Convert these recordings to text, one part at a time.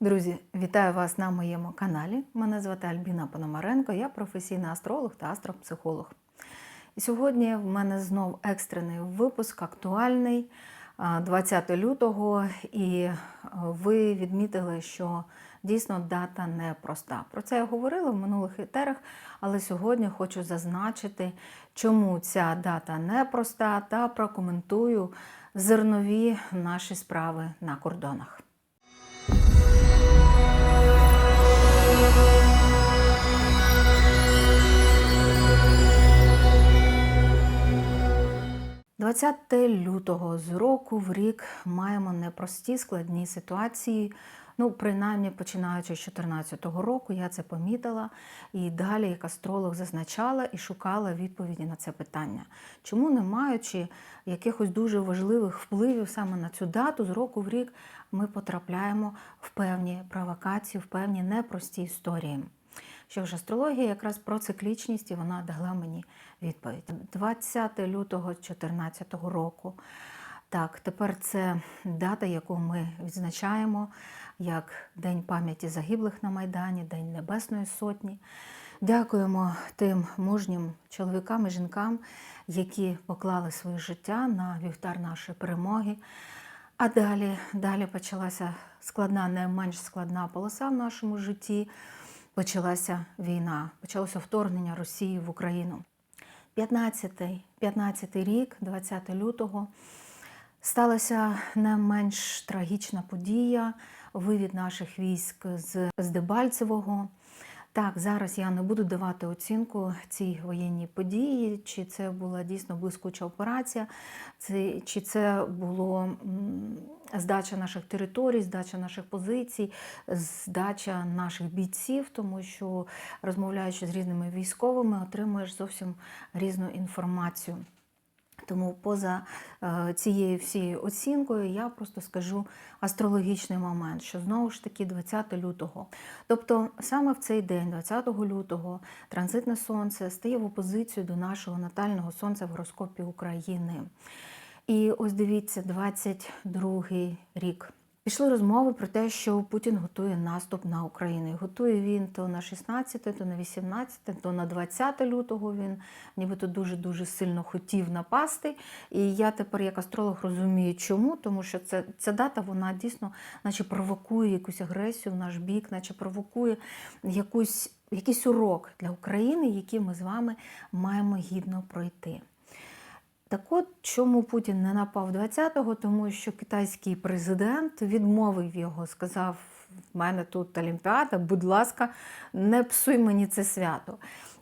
Друзі, вітаю вас на моєму каналі. Мене звати Альбіна Пономаренко, я професійний астролог та астропсихолог. І сьогодні в мене знов екстрений випуск, актуальний, 20 лютого, і е, ви відмітили, що дійсно дата непроста. Про це я говорила в минулих етерах, але сьогодні хочу зазначити, чому ця дата непроста, та прокоментую зернові наші справи на кордонах. – 20 лютого з року в рік маємо непрості складні ситуації. Ну, принаймні, починаючи з 2014 року, я це помітила і далі, як астролог, зазначала і шукала відповіді на це питання. Чому, не маючи якихось дуже важливих впливів саме на цю дату, з року в рік ми потрапляємо в певні провокації, в певні непрості історії. Що ж астрологія якраз про циклічність, і вона дала мені відповідь. 20 лютого 2014 року. Так, тепер це дата, яку ми відзначаємо як День пам'яті загиблих на Майдані, День Небесної Сотні. Дякуємо тим мужнім чоловікам і жінкам, які поклали своє життя на вівтар нашої перемоги. А далі, далі почалася складна, не менш складна полоса в нашому житті. Почалася війна, почалося вторгнення Росії в Україну. 15-й 15 рік, 20 лютого, сталася не менш трагічна подія, вивід наших військ з, з Дебальцевого. Так, зараз я не буду давати оцінку цій воєнній події, чи це була дійсно блискуча операція, чи це було здача наших територій, здача наших позицій, здача наших бійців, тому що розмовляючи з різними військовими, отримуєш зовсім різну інформацію. Тому поза е, цією всією оцінкою я просто скажу астрологічний момент, що знову ж таки 20 лютого. Тобто саме в цей день, 20 лютого, транзитне сонце стає в опозицію до нашого натального сонця в гороскопі України. І ось дивіться, 22 рік. Пішли розмови про те, що Путін готує наступ на Україну. І готує він то на 16, то на 18, то на 20 лютого він нібито дуже-дуже сильно хотів напасти. І я тепер, як астролог, розумію, чому, тому що це, ця дата вона дійсно наче провокує якусь агресію в наш бік, наче провокує якусь, якийсь урок для України, який ми з вами маємо гідно пройти. Так от, чому Путін не напав 20-го? Тому що китайський президент відмовив його, сказав: в мене тут Олімпіада, будь ласка, не псуй мені це свято.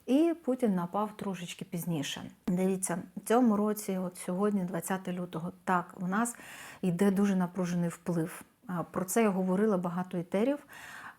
І Путін напав трошечки пізніше. Дивіться, в цьому році, от сьогодні, 20 лютого, так, у нас йде дуже напружений вплив. Про це я говорила багато етерів.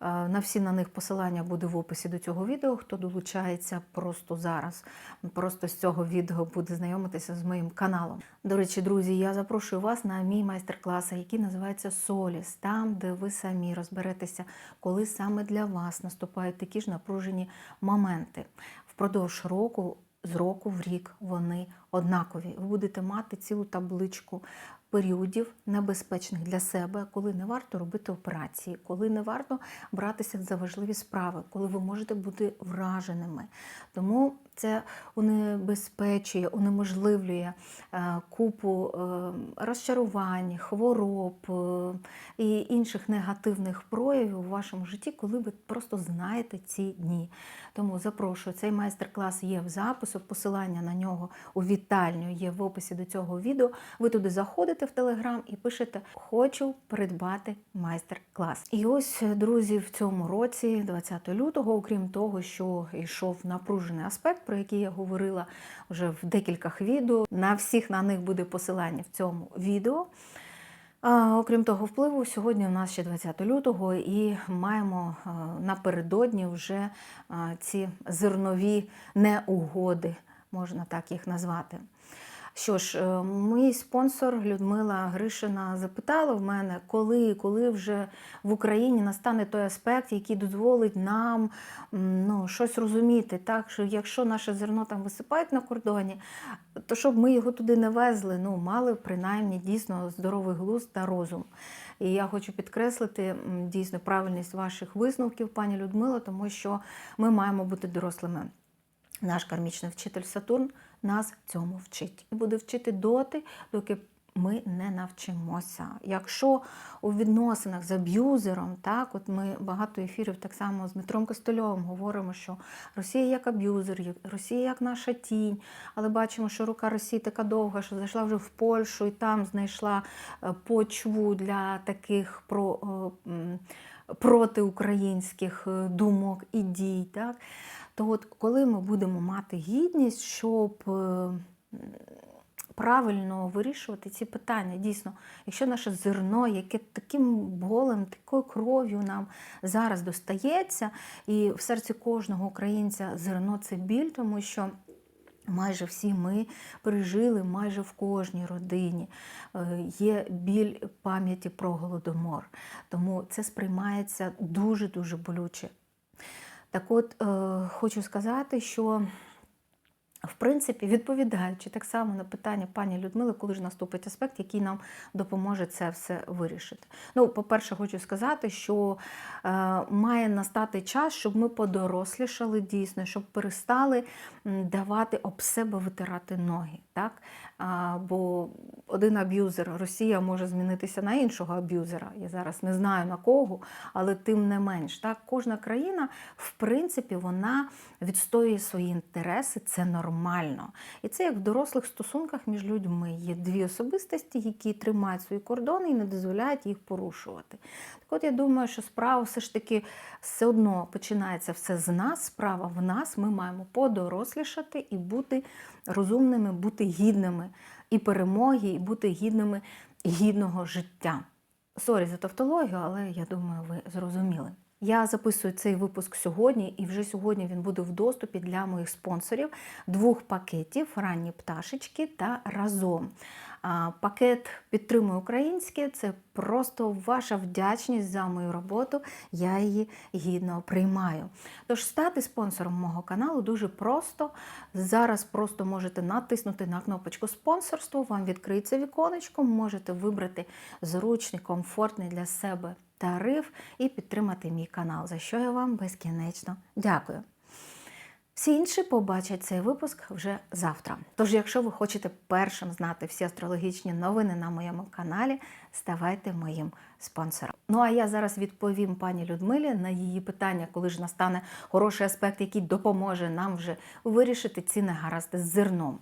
На всі на них посилання буде в описі до цього відео. Хто долучається просто зараз, просто з цього відео буде знайомитися з моїм каналом. До речі, друзі, я запрошую вас на мій майстер-клас, який називається Соліс, там, де ви самі розберетеся, коли саме для вас наступають такі ж напружені моменти. Впродовж року. З року в рік вони однакові. Ви будете мати цілу табличку періодів небезпечних для себе, коли не варто робити операції, коли не варто братися за важливі справи, коли ви можете бути враженими. Тому це унебезпечує, унеможливлює е, купу е, розчарувань, хвороб е, і інших негативних проявів у вашому житті, коли ви просто знаєте ці дні. Тому запрошую, цей майстер-клас є в запису, посилання на нього у вітальню є в описі до цього відео. Ви туди заходите в Телеграм і пишете Хочу придбати майстер-клас. І ось, друзі, в цьому році, 20 лютого, окрім того, що йшов напружений аспект, про які я говорила вже в декількох відео. На всіх на них буде посилання в цьому відео. Окрім того впливу, сьогодні у нас ще 20 лютого, і маємо напередодні вже ці зернові неугоди, можна так їх назвати. Що ж, е, мій спонсор Людмила Гришина запитала в мене, коли, коли вже в Україні настане той аспект, який дозволить нам ну, щось розуміти. Так, що якщо наше зерно там висипають на кордоні, то щоб ми його туди не везли, ну, мали принаймні дійсно здоровий глузд та розум. І я хочу підкреслити дійсно правильність ваших висновків, пані Людмила, тому що ми маємо бути дорослими. Наш кармічний вчитель Сатурн нас цьому вчить і буде вчити доти, доки ми не навчимося. Якщо у відносинах з аб'юзером, так от ми багато ефірів так само з Дмитром Костольовим говоримо, що Росія як аб'юзер, Росія як наша тінь, але бачимо, що рука Росії така довга, що зайшла вже в Польщу і там знайшла е, почву для таких про. М, протиукраїнських е, думок і дій. Так? То от коли ми будемо мати гідність, щоб е, правильно вирішувати ці питання, дійсно, якщо наше зерно, яке таким болем, такою кров'ю нам зараз достається, і в серці кожного українця зерно це біль, тому що. Майже всі ми пережили, майже в кожній родині е, є біль пам'яті про голодомор. Тому це сприймається дуже-дуже болюче. Так от, е, хочу сказати, що в принципі, відповідаючи так само на питання пані Людмили, коли ж наступить аспект, який нам допоможе це все вирішити. Ну, по-перше, хочу сказати, що е, має настати час, щоб ми подорослішали дійсно, щоб перестали давати об себе витирати ноги. Так? А, бо один аб'юзер Росія може змінитися на іншого аб'юзера. Я зараз не знаю на кого, але тим не менш, так кожна країна, в принципі, вона відстоює свої інтереси. Це нормально. І це як в дорослих стосунках між людьми. Є дві особистості, які тримають свої кордони і не дозволяють їх порушувати. Так от я думаю, що справа все ж таки все одно починається все з нас. Справа в нас. Ми маємо подорослішати і бути розумними, бути гідними і перемоги, і бути гідними гідного життя. Сорі за тавтологію, але я думаю, ви зрозуміли. Я записую цей випуск сьогодні, і вже сьогодні він буде в доступі для моїх спонсорів двох пакетів ранні пташечки та разом. Пакет підтримує українське. Це просто ваша вдячність за мою роботу. Я її гідно приймаю. Тож стати спонсором мого каналу дуже просто. Зараз просто можете натиснути на кнопочку спонсорство. Вам відкриється віконечко. Можете вибрати зручний, комфортний для себе тариф і підтримати мій канал, за що я вам безкінечно дякую. Всі інші побачать цей випуск вже завтра. Тож, якщо ви хочете першим знати всі астрологічні новини на моєму каналі, ставайте моїм спонсором. Ну а я зараз відповім пані Людмилі на її питання, коли ж настане хороший аспект, який допоможе нам вже вирішити ці негаразди з зерном.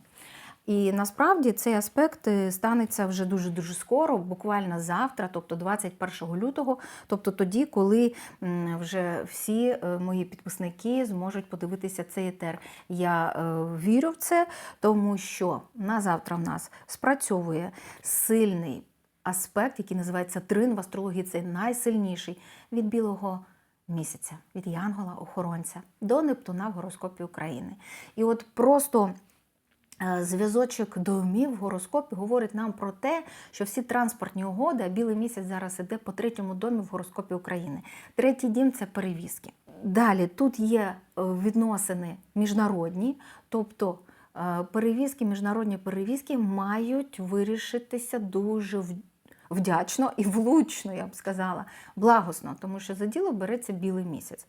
І насправді цей аспект е, станеться вже дуже дуже скоро, буквально завтра, тобто 21 лютого, тобто тоді, коли вже всі е, мої підписники зможуть подивитися цей етер. Я е, вірю в це, тому що на завтра в нас спрацьовує сильний аспект, який називається трин в астрології. Це найсильніший від білого. Місяця від Янгола-охоронця до Нептуна в гороскопі України. І от просто Зв'язочок домів в гороскопі говорить нам про те, що всі транспортні угоди, а білий місяць зараз іде по третьому домі в гороскопі України. Третій дім це перевізки. Далі тут є е, відносини міжнародні, тобто е, перевізки, міжнародні перевізки мають вирішитися дуже в- вдячно і влучно, я б сказала, благосно, тому що за діло береться білий місяць.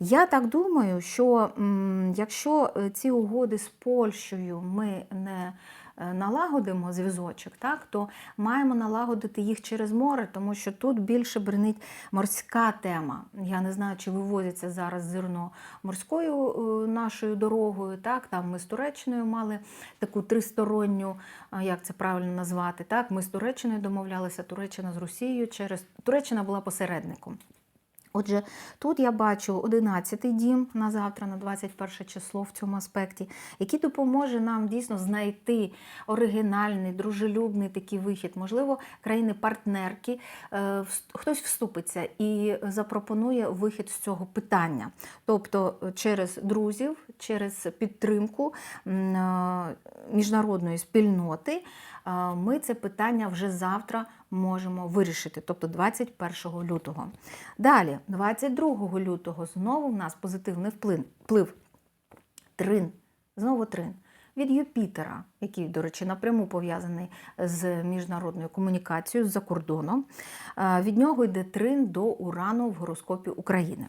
Я так думаю, що якщо е, ці угоди з Польщею ми не налагодимо зв'язочок, так, то маємо налагодити їх через море, тому що тут більше бренить морська тема. Я не знаю, чи вивозиться зараз зерно морською е, нашою дорогою. Так, там ми з Туреччиною мали таку тристоронню, як це правильно назвати. Так, ми з Туреччиною домовлялися, Туреччина з Росією через Туреччина була посередником. Отже, тут я бачу 11-й дім на завтра, на 21 число в цьому аспекті, який допоможе нам дійсно знайти оригінальний, дружелюбний такий вихід. Можливо, країни-партнерки, е, хтось вступиться і запропонує вихід з цього питання. Тобто е, через друзів, через підтримку е, міжнародної спільноти ми це питання вже завтра можемо вирішити, тобто 21 лютого. Далі, 22 лютого, знову в нас позитивний вплив. Трин, знову трин. Від Юпітера, який, до речі, напряму пов'язаний з міжнародною комунікацією за кордоном. Е, Від нього йде трин до Урану в гороскопі України.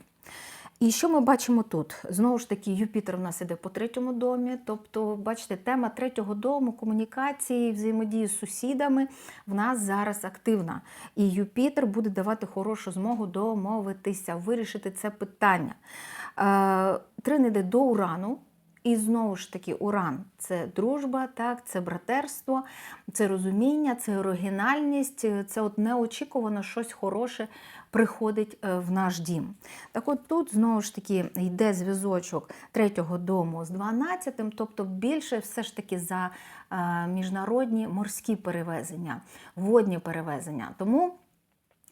І що ми бачимо тут? Знову ж таки, Юпітер в нас іде по третьому домі. Тобто, бачите, тема третього дому, комунікації, взаємодії з сусідами в нас зараз активна. І Юпітер буде давати хорошу змогу домовитися, вирішити це питання. Е, Трин іде до Урану. І знову ж таки, уран це дружба, так, це братерство, це розуміння, це оригінальність, це от неочікувано щось хороше приходить е, в наш дім. Так от тут знову ж таки йде зв'язочок третього дому з 12-тим, тобто більше все ж таки за е, міжнародні морські перевезення, водні перевезення. Тому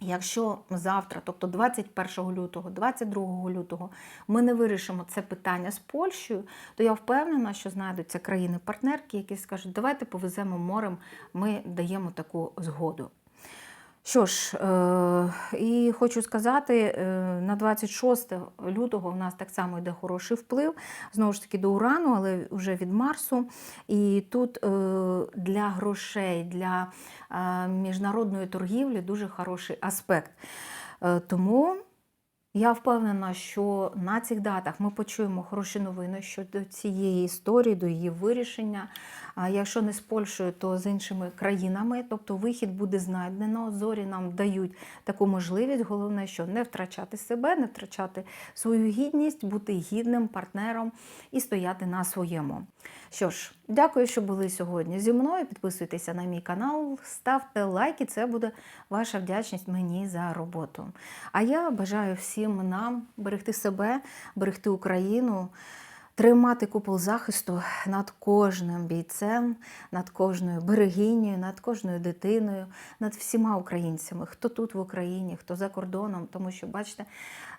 Якщо завтра, тобто 21 лютого, 22 лютого, ми не вирішимо це питання з Польщею, то я впевнена, що знайдуться країни-партнерки, які скажуть, давайте повеземо морем, ми даємо таку згоду. Що ж, е, і хочу сказати, е, на 26 лютого в нас так само йде хороший вплив, знову ж таки до Урану, але вже від Марсу. І тут е, для грошей, для міжнародної торгівлі дуже хороший аспект. Тому я впевнена, що на цих датах ми почуємо хороші новини щодо цієї історії, до її вирішення. А якщо не з Польщею, то з іншими країнами. Тобто вихід буде знайдено. Зорі нам дають таку можливість. Головне, що не втрачати себе, не втрачати свою гідність, бути гідним партнером і стояти на своєму. Що ж, дякую, що були сьогодні зі мною. Підписуйтеся на мій канал, ставте лайки. Це буде ваша вдячність мені за роботу. А я бажаю всім нам берегти себе, берегти Україну. Тримати купол захисту над кожним бійцем, над кожною берегинею, над кожною дитиною, над всіма українцями, хто тут в Україні, хто за кордоном. Тому що, бачите,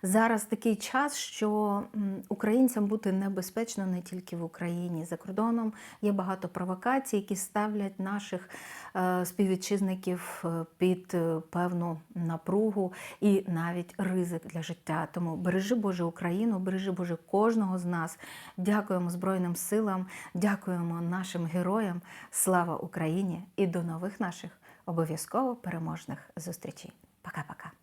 зараз такий час, що українцям бути небезпечно не тільки в Україні. За кордоном є багато провокацій, які ставлять наших е, співвітчизників е, під е, певну напругу і навіть ризик для життя. Тому бережи Боже Україну, бережи Боже кожного з нас. Дякуємо Збройним силам, дякуємо нашим героям. Слава Україні і до нових наших обов'язково переможних зустрічей. Пока-пока.